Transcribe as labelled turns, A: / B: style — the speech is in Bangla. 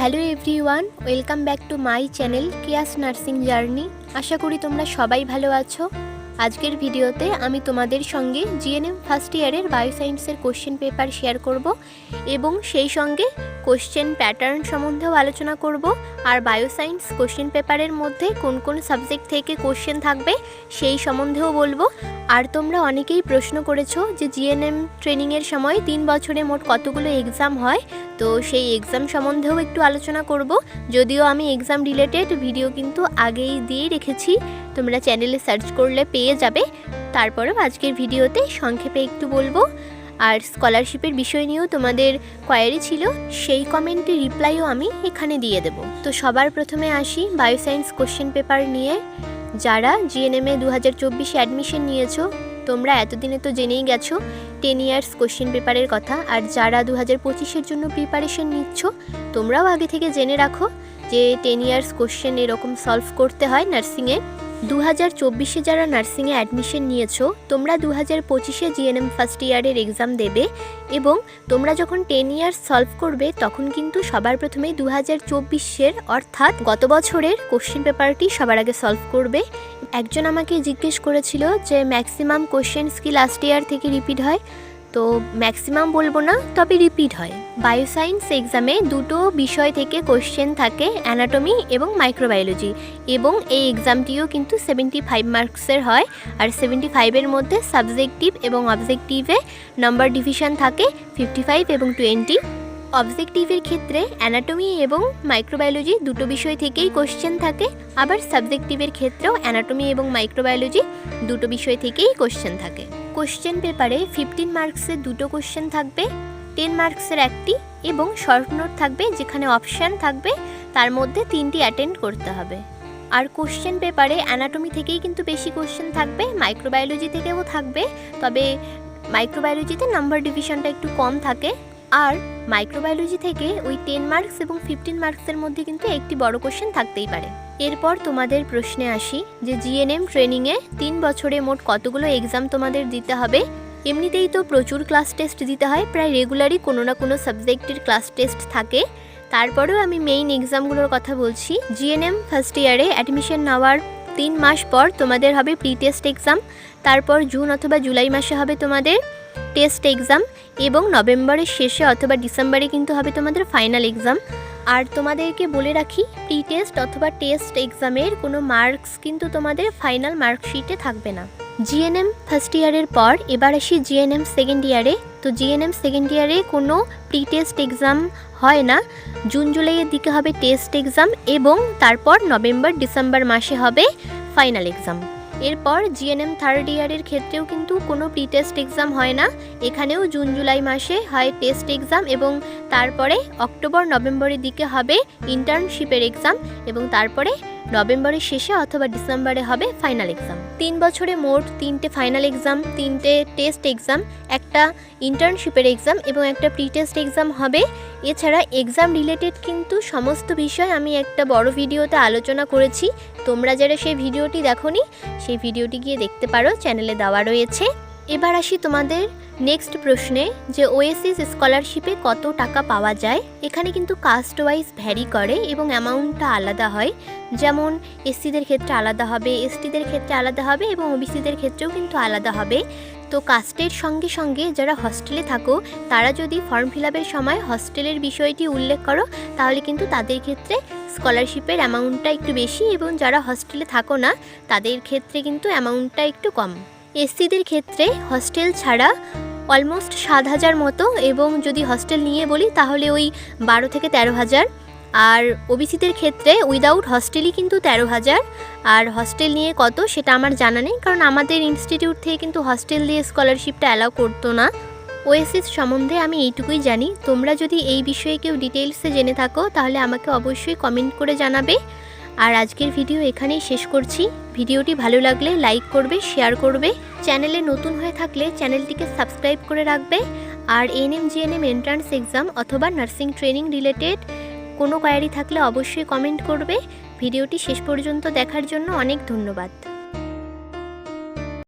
A: Hello everyone, welcome back to my channel Keya's nursing journey. আশা করি তোমরা সবাই ভালো আছো। আজকের ভিডিওতে আমি তোমাদের সঙ্গে জিএনএম ফার্স্ট ইয়ারের বায়োসায়েন্সের কোশ্চেন পেপার শেয়ার করব এবং সেই সঙ্গে কোশ্চেন প্যাটার্ন সম্বন্ধেও আলোচনা করব। আর বায়োসায়েন্স কোশ্চেন পেপারের মধ্যে কোন কোন সাবজেক্ট থেকে কোশ্চেন থাকবে সেই সম্বন্ধেও বলব। আর তোমরা অনেকেই প্রশ্ন করেছ যে জিএনএম ট্রেনিংয়ের সময় তিন বছরে মোট কতগুলো এক্সাম হয়। তো সেই এক্সাম সম্বন্ধেও একটু আলোচনা করব। যদিও আমি এক্সাম রিলেটেড ভিডিও কিন্তু আগেই দিয়ে রেখেছি। তোমরা চ্যানেলে সার্চ করলে পেয়ে যাবে। তারপরেও আজকের ভিডিওতে সংক্ষেপে একটু বলব। আর স্কলারশিপের বিষয় নিয়েও তোমাদের কোয়ারি ছিল, সেই কমেন্টের রিপ্লাইও আমি এখানে দিয়ে দেব। তো সবার প্রথমে আসি বায়োসায়েন্স কোশ্চেন পেপার নিয়ে। যারা জিএনএমএ দু হাজার চব্বিশে অ্যাডমিশন নিয়েছো তোমরা এতদিনে তো জেনেই গেছো টেন ইয়ার্স কোশ্চেন পেপারের কথা, আর যারা দু হাজার পঁচিশের জন্য প্রিপারেশন নিচ্ছ, তোমরাও আগে থেকে জেনে রাখো যে টেন ইয়ার্স কোশ্চেন এরকম সলভ করতে হয় নার্সিংয়ে দু হাজার চব্বিশে যারা নার্সিংয়ে অ্যাডমিশন নিয়েছো, তোমরা দু হাজার পঁচিশে জিএনএম ফার্স্ট ইয়ারের এক্সাম দেবে এবং তোমরা যখন টেন ইয়ার্স সলভ করবে, তখন কিন্তু সবার প্রথমে দু হাজার চব্বিশের অর্থাৎ গত বছরের কোশ্চেন পেপারটি সবার আগে সলভ করবে একজন আমাকে জিজ্ঞেস করেছিল যে ম্যাক্সিমাম কোশ্চেন্স কি লাস্ট ইয়ার থেকে রিপিট হয়? তো ম্যাক্সিমাম বলব না, তবে রিপিট হয়। বায়োসায়েন্স এক্সামে দুটো বিষয় থেকে কোশ্চেন থাকে অ্যানাটমি এবং মাইক্রোবায়োলজি এবং এই এক্সামটিও কিন্তু সেভেন্টি ফাইভ মার্কসের হয়, আর সেভেন্টি ফাইভের মধ্যে সাবজেক্টিভ এবং অবজেক্টিভে নাম্বার ডিভিশন থাকে ফিফটি ফাইভ এবং টোয়েন্টি অবজেক্টিভের ক্ষেত্রে অ্যানাটমি এবং মাইক্রোবায়োলজি দুটো বিষয় থেকেই কোশ্চেন থাকে। আবার সাবজেক্টিভের ক্ষেত্রেও অ্যানাটমি এবং মাইক্রোবায়োলজি দুটো বিষয় থেকেই কোশ্চেন থাকে। কোশ্চেন পেপারে ফিফটিন মার্কসের দুটো কোশ্চেন থাকবে টেন মার্কসের একটি এবং শর্ট নোট থাকবে যেখানে অপশান থাকবে, তার মধ্যে তিনটি অ্যাটেন্ড করতে হবে। আর কোশ্চেন পেপারে অ্যানাটমি থেকেই কিন্তু বেশি কোশ্চেন থাকবে মাইক্রোবায়োলজি থেকেও থাকবে, তবে মাইক্রোবায়োলজিতে নাম্বার ডিভিশনটা একটু কম থাকে। আর মাইক্রোবায়োলজি থেকে ওই টেন মার্কস এবং ফিফটিন মার্কসের মধ্যে কিন্তু একটি বড় কোশ্চেন থাকতেই পারে। এরপর তোমাদের প্রশ্নে আসি যে জিএনএম ট্রেনিংয়ে তিন বছরে মোট কতগুলো এক্সাম তোমাদের দিতে হবে? এমনিতেই তো প্রচুর ক্লাস টেস্ট দিতে হয়, প্রায় রেগুলারই কোনো না কোনো সাবজেক্টের ক্লাস টেস্ট থাকে। তারপরেও আমি মেইন এক্সামগুলোর কথা বলছি। জিএনএম ফার্স্ট ইয়ারে অ্যাডমিশন নেওয়ার তিন মাস পর তোমাদের হবে প্রি টেস্ট এক্সাম তারপর জুন অথবা জুলাই মাসে হবে তোমাদের টেস্ট এক্সাম এবং নভেম্বরের শেষে অথবা ডিসেম্বরে কিন্তু হবে তোমাদের ফাইনাল এক্সাম আর তোমাদেরকে বলে রাখি প্রি টেস্ট অথবা টেস্ট এক্সামের কোনো মার্কস কিন্তু তোমাদের ফাইনাল মার্কশিটে থাকবে না। জিএনএম ফার্স্ট ইয়ারের পর এবার আসি জিএনএম সেকেন্ড ইয়ারে তো জিএনএম সেকেন্ড ইয়ারে কোনো প্রি টেস্ট এক্সাম হয় না। জুন জুলাইয়ের দিকে হবে টেস্ট এক্সাম এবং তারপর নভেম্বর ডিসেম্বর মাসে হবে ফাইনাল এক্সাম। এরপর জিএনএম থার্ড ইয়ারের ক্ষেত্রেও কিন্তু কোনো প্রি টেস্ট এক্সাম হয় না। এখানেও জুন জুলাই মাসে হয় টেস্ট এক্সাম এবং তারপরে অক্টোবর নভেম্বরের দিকে হবে ইন্টার্নশিপের এক্সাম এবং তারপরে নভেম্বরের শেষে অথবা ডিসেম্বরে হবে ফাইনাল এক্সাম তিন বছরে মোট তিনটে ফাইনাল এক্সাম তিনটে টেস্ট এক্সাম একটা ইন্টার্নশিপের এক্সাম এবং একটা প্রি টেস্ট এক্সাম হবে। এছাড়া এক্সাম রিলেটেড কিন্তু সমস্ত বিষয় আমি একটা বড় ভিডিওতে আলোচনা করেছি। তোমরা যারা সেই ভিডিওটি দেখোনি, সেই ভিডিওটি গিয়ে দেখতে পারো চ্যানেলে দেওয়া রয়েছে। এবার আসি তোমাদের নেক্সট প্রশ্নে যে ওএসিস স্কলারশিপে কত টাকা পাওয়া যায়? এখানে কিন্তু কাস্ট ওয়াইজ ভ্যারি করে এবং অ্যামাউন্টটা আলাদা হয়। যেমন এসসিদের ক্ষেত্রে আলাদা হবে এসটিদের ক্ষেত্রে আলাদা হবে এবং ওবিসিদের ক্ষেত্রেও কিন্তু আলাদা হবে। তো কাস্টের সঙ্গে সঙ্গে যারা হস্টেলে থাকো, তারা যদি ফর্ম ফিল সময় হস্টেলের বিষয়টি উল্লেখ করো, তাহলে কিন্তু তাদের ক্ষেত্রে স্কলারশিপের অ্যামাউন্টটা একটু বেশি এবং যারা হস্টেলে থাকো না, তাদের ক্ষেত্রে কিন্তু অ্যামাউন্টটা একটু কম। এসসিদের ক্ষেত্রে হস্টেল ছাড়া অলমোস্ট সাত হাজার মতো এবং যদি হস্টেল নিয়ে বলি, তাহলে ওই বারো থেকে তেরো হাজার। আর ওবিসিদের ক্ষেত্রে উইদাউট হস্টেলই কিন্তু তেরো হাজার। আর হস্টেল নিয়ে কত সেটা আমার জানা নেই, কারণ আমাদের ইনস্টিটিউট থেকে কিন্তু হস্টেল দিয়ে স্কলারশিপটা অ্যালাউ করতো না। ওএসিস সম্বন্ধে আমি এইটুকুই জানি। তোমরা যদি এই বিষয়ে কেউ ডিটেলসে জেনে থাকো, তাহলে আমাকে অবশ্যই কমেন্ট করে জানাবে। আর আজকের ভিডিও এখানেই শেষ করছি। ভিডিওটি ভালো লাগলে লাইক করবে, শেয়ার করবে। চ্যানেলে নতুন হয়ে থাকলে চ্যানেলটিকে সাবস্ক্রাইব করে রাখবে। আর এনএম জিএনএম এন্ট্রান্স এক্সাম অথবা নার্সিং ট্রেনিং রিলেটেড কোনো কোয়ারি থাকলে অবশ্যই কমেন্ট করবে। ভিডিওটি শেষ পর্যন্ত দেখার জন্য অনেক ধন্যবাদ।